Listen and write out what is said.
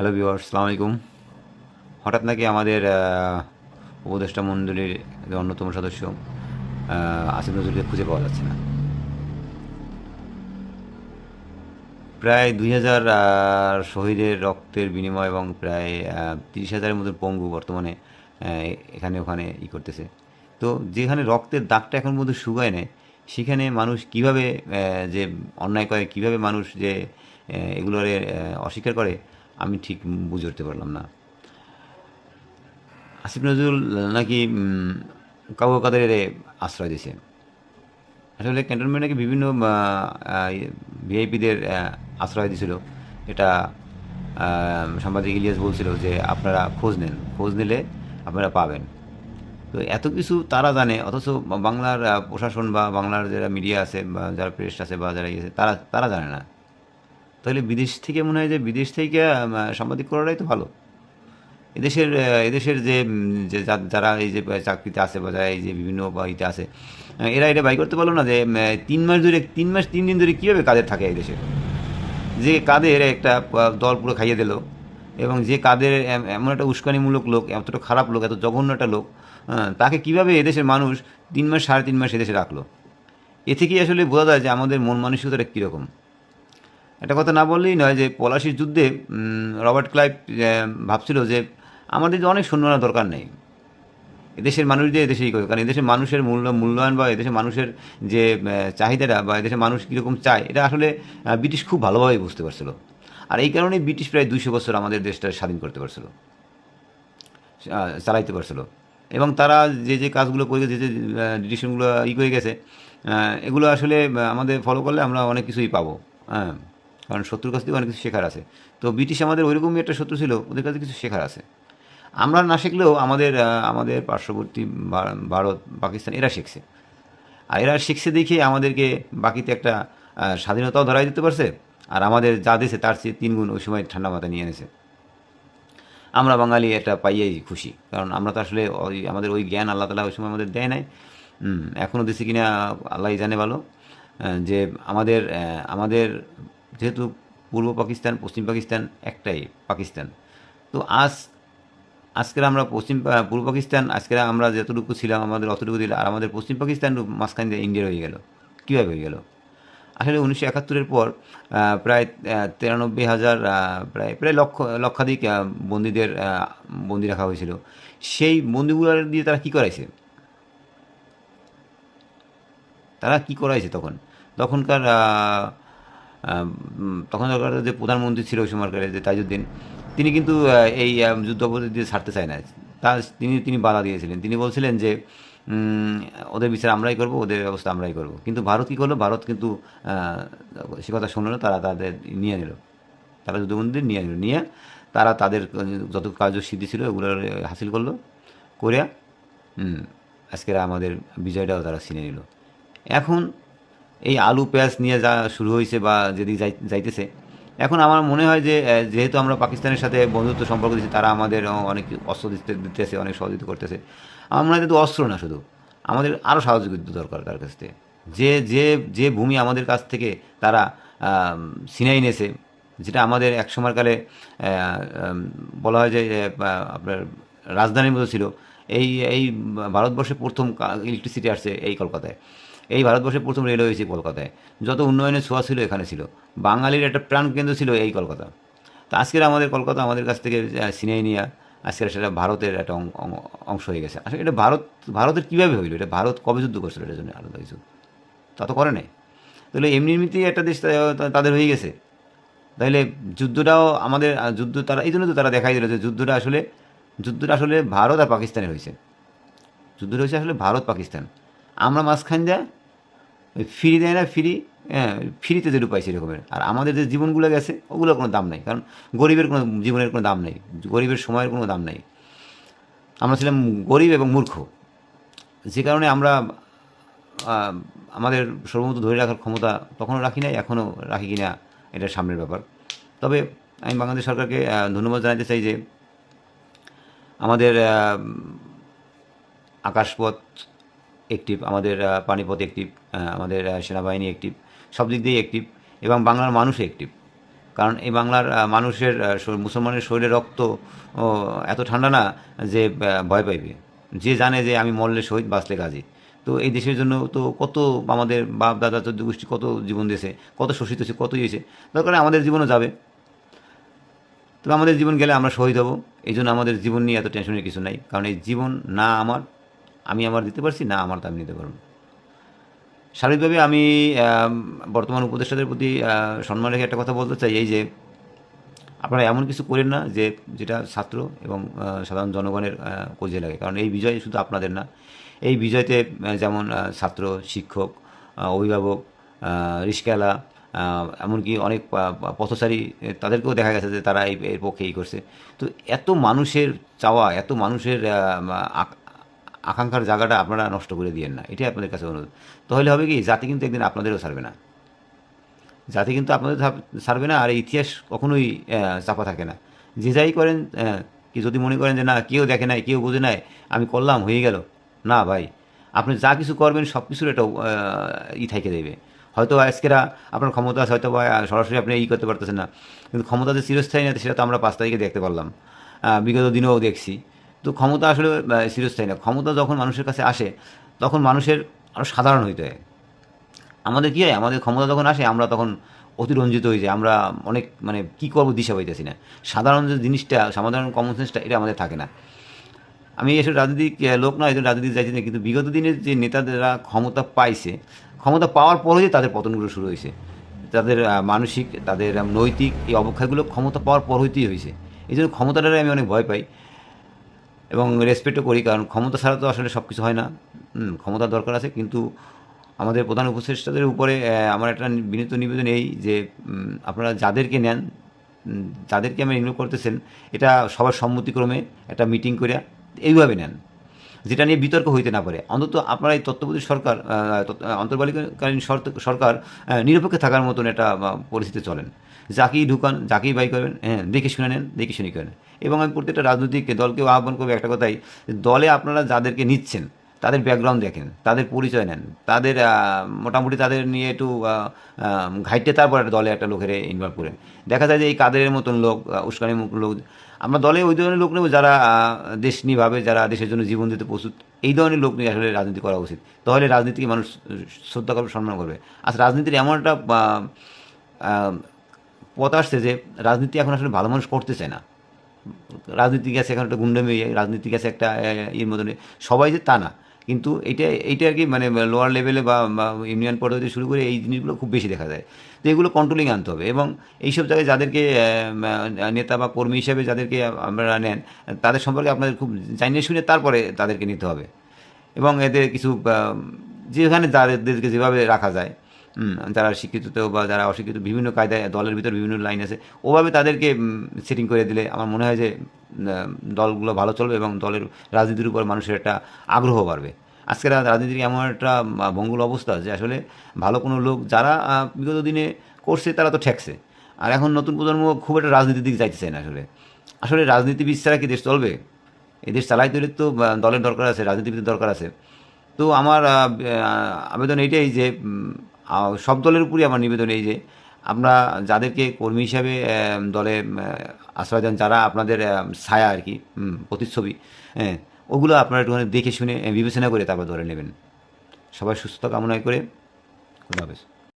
Hello বিওর সালাম আলাইকুম। হঠাৎ নাকি আমাদের উপদেষ্টা মণ্ডলীর অন্যতম সদস্য আসিফ নজরুলকে খুঁজে পাওয়া যাচ্ছে না। প্রায় দুই হাজার শহীদের রক্তের বিনিময় এবং প্রায় তিরিশ হাজারের মতো পঙ্গু বর্তমানে এখানে ওখানে ই করতেছে। তো যেখানে রক্তের দাগটা এখন মধ্যে শুকায় নেয় সেখানে মানুষ কীভাবে যে অন্যায় করে, কীভাবে মানুষ যে এগুলোর অস্বীকার করে আমি ঠিক বুঝে উঠতে পারলাম না। আসিফ নজরুল নাকি কাউ কাদের আশ্রয় দিয়েছে। আসলে ক্যান্টনমেন্ট নাকি বিভিন্ন ভিআইপিদের আশ্রয় দিয়েছিল। এটা সাংবাদিক ইলিয়াস বলছিল যে আপনারা খোঁজ নেন, খোঁজ নিলে আপনারা পাবেন। তো এত কিছু তারা জানে, অথচ বাংলার প্রশাসন বা বাংলার যারা মিডিয়া আছে বা যারা প্রেস আছে বা যারা ইয়ে আছে, তারা তারা জানে না। তাহলে বিদেশ থেকে মনে হয় যে বিদেশ থেকে সাংবাদিক করাটাই তো ভালো। এদেশের এদেশের যে যে যারা এই যে চাকরিতে আছে বা যারা এই যে বিভিন্ন ইতে আছে এরা এটা বাই করতে পারল না যে তিন মাস ধরে, তিন মাস, তিন দিন ধরে কীভাবে কাদের থাকে এই দেশে? যে কাদের একটা দল পুরো খাইয়ে দিল এবং যে কাদের এমন একটা উস্কানিমূলক লোক, এতটা খারাপ লোক, এত জঘন্য একটা লোক তাকে কীভাবে এদেশের মানুষ তিন মাস, সাড়ে তিন মাস এদেশে রাখল? এ থেকেই আসলে বোঝা যায় যে আমাদের মন মানসিকতাটা কীরকম। একটা কথা না বললেই নয় যে পলাশির যুদ্ধে রবার্ট ক্লাইভ ভাবছিল যে আমাদের যে অনেক সৈন্যরা দরকার নেই। এদেশের মানুষ দিয়ে এদেশেই করে কারণ এদেশের মানুষের মূল্য, মূল্যায়ন বা এদেশের মানুষের যে চাহিদাটা বা এদেশের মানুষ কীরকম চায়, এটা আসলে ব্রিটিশ খুব ভালোভাবে বুঝতে পারছিল। আর এই কারণেই ব্রিটিশ প্রায় দুইশো বছর আমাদের দেশটা স্বাধীন করতে পারছিল। চালাইতে পারছিল। এবং তারা যে যে কাজগুলো করে যে যে ডিসিশনগুলো ই করে গেছে এগুলো আসলে আমাদের ফলো করলে আমরা অনেক কিছুই পাবো। হ্যাঁ। কারণ শত্রুর কাছ থেকে অনেক কিছু শেখার আছে। তো ব্রিটিশ আমাদের ওইরকমই একটা শত্রু ছিল, ওদের কাছে কিছু শেখার আছে। আমরা না শিখলেও আমাদের আমাদের পার্শ্ববর্তী ভারত, পাকিস্তান, এরা শিখছে। আর এরা শিখছে দেখে আমাদেরকে বাকিতে একটা স্বাধীনতাও ধরাই দিতে পারছে, আর আমাদের যা দেশে তার চেয়ে তিন গুণ ওই সময় ঠান্ডা মাথা নিয়ে এনেছে। আমরা বাঙালি এটা পাইয়েই খুশি, কারণ আমরা তো আসলে ওই, আমাদের ওই জ্ঞান আল্লাহ তালা ওই সময় আমাদের দেয় নাই। এখনও দিছে কিনা আল্লাহ জানে ভালো যে আমাদের আমাদের যেহেতু পূর্ব পাকিস্তান, পশ্চিম পাকিস্তান একটাই পাকিস্তান। তো আজ, আজকের আমরা পশ্চিম পূর্ব পাকিস্তান, আজকের আমরা যতটুকু ছিলাম আমাদের, অতটুকু দিল আর আমাদের পশ্চিম পাকিস্তান মাঝখান দিয়ে ইন্ডিয়া হয়ে গেল। কীভাবে হয়ে গেল? আসলে উনিশশো একাত্তরের পর প্রায় তিরানব্বই হাজার প্রায় প্রায় লক্ষ, লক্ষাধিক বন্দীদের বন্দি রাখা হয়েছিল। সেই বন্দিগুলো দিয়ে তারা কী করাইছে? তারা কি করাইছে তখন? তখনকার উম, তখনকার যে প্রধানমন্ত্রী ছিল ওই সময়কার যে তাজউদ্দিন তিনি কিন্তু এই আহ, যুদ্ধ অপরাধী দিয়ে ছাড়তে চায় না তা তিনি তিনি বাধা দিয়েছিলেন। তিনি বলছিলেন যে ওদের বিচার আমরাই করব ওদের ব্যবস্থা আমরাই করব। কিন্তু ভারত কী করল? ভারত কিন্তু সে কথা শুনলো তারা তাদের নিয়ে নিল। তারা যুদ্ধবন্দী নিয়ে নিল। নিয়ে তারা তাদের যত কার্য সিদ্ধি ছিল ওগুলো হাসিল করল করে আজকের আমাদের বিজয়টাও তারা ছিনে নিল। এখন এই আলু, পেঁয়াজ নিয়ে যা শুরু হয়েছে বা যেদিকে যাই, যাইতেছে। এখন আমার মনে হয় যে যেহেতু আমরা পাকিস্তানের সাথে বন্ধুত্ব সম্পর্ক দিচ্ছি তারা আমাদের অনেক অস্ত্র দিতে, দিতেছে, অনেক সহযোগিতা করতেছে। আমার কিন্তু অস্ত্র না শুধু, আমাদের আরও সহযোগিতা দরকার তার কাছ থেকে। যে যে যে ভূমি আমাদের কাছ থেকে তারা ছিনাই নিয়েছে, যেটা আমাদের এক সময়কালে বলা হয় যে আপনার রাজধানীর মতো ছিল, এই এই ভারতবর্ষে প্রথম ইলেকট্রিসিটি আসছে এই কলকাতায়। এই ভারতবর্ষে প্রথম রেলওয়ে হয়েছে কলকাতায়। যত উন্নয়নের ছোঁয়া ছিল, এখানে ছিল। বাঙালির একটা প্রাণকেন্দ্র ছিল এই কলকাতা। তো আজকের আমাদের কলকাতা আমাদের কাছ থেকে সিনাই নিয়ে, আজকের সেটা ভারতের একটা অংশ হয়ে গেছে। আসলে এটা ভারত, ভারতের কীভাবে হইল? এটা ভারত কবে যুদ্ধ করছিল? এটার জন্য আলাদা কিছু। তা তো করে নাই। তাহলে এমনি এমনিতেই একটা দেশ তাদের হয়ে গেছে। তাহলে যুদ্ধটাও আমাদের যুদ্ধ তারা, এই জন্য তো তারা দেখাই দিল যে যুদ্ধটা আসলে যুদ্ধটা আসলে ভারত আর পাকিস্তানের হয়েছে। যুদ্ধটা হয়েছে আসলে ভারত পাকিস্তান আমরা মাঝখান যা ফ্রি দেয় না, ফ্রি হ্যাঁ ফ্রিতে যেটু পাইছে এরকমের। আর আমাদের যে জীবনগুলো গেছে, ওগুলোর কোনো দাম নাই। কারণ গরিবের কোনো জীবনের কোনো দাম নেই, গরিবের সময়ের কোনো দাম নেই। আমরা ছিলাম গরিব এবং মূর্খ। যে কারণে আমরা আমাদের সর্বমত ধরে রাখার ক্ষমতা তখনও রাখি নাই, এখনও রাখি কিনা এটা সামনের ব্যাপার। তবে আমি বাংলাদেশ সরকারকে ধন্যবাদ জানাতে চাই যে আমাদের আকাশপথ অ্যাক্টিভ আমাদের পানিপথ অ্যাক্টিভ আমাদের সেনাবাহিনী অ্যাক্টিভ সব দিক দিয়েই অ্যাক্টিভ এবং বাংলার মানুষ অ্যাক্টিভ কারণ এই বাংলার মানুষের মুসলমানের শরীরে রক্ত এত ঠান্ডা না যে ভয় পাইবে। যে জানে যে আমি মরলে শহীদ, বাঁচলে গাজী তো এই দেশের জন্য তো কত আমাদের বাপ, দাদা, চোদ্দ গোষ্ঠী কত জীবন দিয়েছে, কত শোষিত হয়েছে, কত ইয়েছে দরকার আমাদের জীবনও যাবে। তবে আমাদের জীবন গেলে আমরা শহীদ হব। এই জন্য আমাদের জীবন নিয়ে এত টেনশনের কিছু নাই। কারণ এই জীবন না আমার আমি আমার দিতে পারছি না আমার আমি নিতে পারব না। স্বাভাবিকভাবে আমি বর্তমান উপদেষ্টাদের প্রতি সম্মান রেখে একটা কথা বলতে চাই এই যে আপনারা এমন কিছু করেন না যে যেটা ছাত্র এবং সাধারণ জনগণের কাজে লাগে কারণ এই বিজয় শুধু আপনাদের না এই বিজয়তে যেমন ছাত্র শিক্ষক অভিভাবক আহ, এমনকি অনেক পথচারী তাদেরকেও দেখা গেছে যে তারা এই এর পক্ষে এই করছে তো এত মানুষের চাওয়া এত মানুষের আকাঙ্ক্ষার জায়গাটা আপনারা নষ্ট করে দিয়েন না। এটাই আপনাদের কাছে অনুরোধ। তাহলে হবে কি, জাতি কিন্তু একদিন আপনাদেরও ছাড়বে না। জাতি কিন্তু আপনাদের ছাড়বে না, আর ইতিহাস কখনোই চাপা থাকে না। যে যাই করেন কি যদি মনে করেন যে না, কেউ দেখে নাই, কেউ বোঝে নাই, আমি করলাম, হয়ে গেল। না ভাই, আপনি যা কিছু করবেন, সব কিছুর একটা ই থেকে দেবে। হয়তো আজকেরা আপনার ক্ষমতা আছে, হয়তো বা সরাসরি আপনি ই করতে পারতেছেন না। কিন্তু ক্ষমতা যে চিরস্থায়ী না, সেটা তো আমরা পাঁচ তারিখে দেখতে পারলাম। বিগত দিনেও দেখছি। তো ক্ষমতা আসলে চিরস্থায়ী না। ক্ষমতা যখন মানুষের কাছে আসে, তখন মানুষের আরও সাধারণ হইতে হয়। আমাদের কী হয়? আমাদের ক্ষমতা যখন আসে, আমরা তখন অতিরঞ্জিত হয়ে যাই আমরা অনেক মানে কী করব দিশা পাইতেছি না। সাধারণ যে জিনিসটা, সাধারণ কমন সেন্সটা এটা আমাদের থাকে না। আমি এসব রাজনৈতিক লোক নয় এদের রাজনীতি যাইছি না কিন্তু বিগত দিনের যে নেতাদেরা ক্ষমতা পাইছে, ক্ষমতা পাওয়ার পরেই তাদের পতনগুলো শুরু হয়েছে তাদের মানসিক, তাদের নৈতিক এই অবক্ষয়গুলো ক্ষমতা পাওয়ার পর হইতেই হয়েছে এই জন্য ক্ষমতাটারে আমি অনেক ভয় পাই। এবং রেসপেক্টও করি কারণ ক্ষমতা ছাড়া তো আসলে সব কিছু হয় না। হুম, ক্ষমতার দরকার আছে কিন্তু আমাদের প্রধান উপদেষ্টাদের উপরে আমার একটা বিনীত নিবেদন এই যে আপনারা যাদেরকে নেন যাদেরকে আমি নিয়োগ করতেছেন এটা সবার সম্মতিক্রমে একটা মিটিং করে এইভাবে নেন। যেটা নিয়ে বিতর্ক হইতে না পারে। অন্তত আপনারা এই তত্ত্বাবধায়ক সরকার সর- সরকার নিরপেক্ষ থাকার মতন একটা পরিস্থিতি চলেন। যাকেই ঢুকান যাকেই বাই করবেন হ্যাঁ দেখে শুনে নেন, দেখে শুনে করেন। এবং আমি প্রত্যেকটা রাজনৈতিক দলকেও আহ্বান করব একটা কথাই, দলে আপনারা যাদেরকে নিচ্ছেন, তাদের ব্যাকগ্রাউন্ড দেখেন, তাদের পরিচয় নেন, তাদের মোটামুটি তাদের নিয়ে একটু ঘাইটে তারপর একটা দলে একটা লোকের ইনভলভ করেন। দেখা যায় যে এই কাদের মতন লোক উস্কানির লোক, আমরা দলে ওই ধরনের লোক নেব যারা দেশ নিয়ে ভাবে যারা দেশের জন্য জীবন দিতে প্রস্তুত, এই ধরনের লোক নিয়ে আসলে রাজনীতি করা উচিত। তাহলে রাজনীতিকে মানুষ শ্রদ্ধা করবে সম্মান করবে। আর রাজনীতির এমন একটা পথ আসছে যে রাজনীতি এখন আসলে ভালো মানুষ করতেছে না। রাজনীতি গেছে এখন একটা গুন্ডামি রাজনীতি গেছে একটা ইয়ের মতন সবাই যে তা না। কিন্তু এটা এইটা আর কি মানে লোয়ার লেভেলে বা ইউনিয়ন পর্যায়ে শুরু করে এই জিনিসগুলো খুব বেশি দেখা যায়। তো এগুলো কন্ট্রোলিং আনতে হবে এবং এইসব জায়গায় যাদেরকে নেতা বা কর্মী হিসেবে যাদেরকে আপনারা নেন, তাদের সম্পর্কে আপনাদের খুব জানিয়ে শুনে তারপরে তাদেরকে নিতে হবে। এবং এদের কিছু যেখানে যাদেরকে যেভাবে রাখা যায় যারা শিক্ষিত বা যারা অশিক্ষিত বিভিন্ন কায়দায় দলের ভিতর বিভিন্ন লাইন আছে ওভাবে তাদেরকে সেটিং করে দিলে আমার মনে হয় যে দলগুলো ভালো চলবে এবং দলের রাজনীতির উপর মানুষের একটা আগ্রহ বাড়বে। আজকের রাজনীতির এমন একটা আহ, ভঙ্গুর অবস্থা যে আসলে ভালো কোনো লোক যারা বিগত দিনে করছে তারা তো ঠেকছে। আর এখন নতুন প্রজন্ম খুব একটা রাজনীতির দিকে চায় না আসলে। আসলে রাজনীতিবিদ ছাড়া কি দেশ চলবে? এই দেশ চালাইতে হলে তো দলের দরকার আছে রাজনীতিবিদের দরকার আছে। তো আমার আবেদন এইটাই যে সব দলের উপরই আমার নিবেদন এই যে আমরা যাদেরকে কর্মী হিসাবে দলে আশ্রয় দেন যারা আপনাদের ছায়া আর কি প্রতিচ্ছবি হ্যাঁ ওগুলো আপনারা একটুখানি দেখে শুনে, বিবেচনা করে তারপর ধরে নেবেন। সবাই সুস্থতা কামনা করে খুদা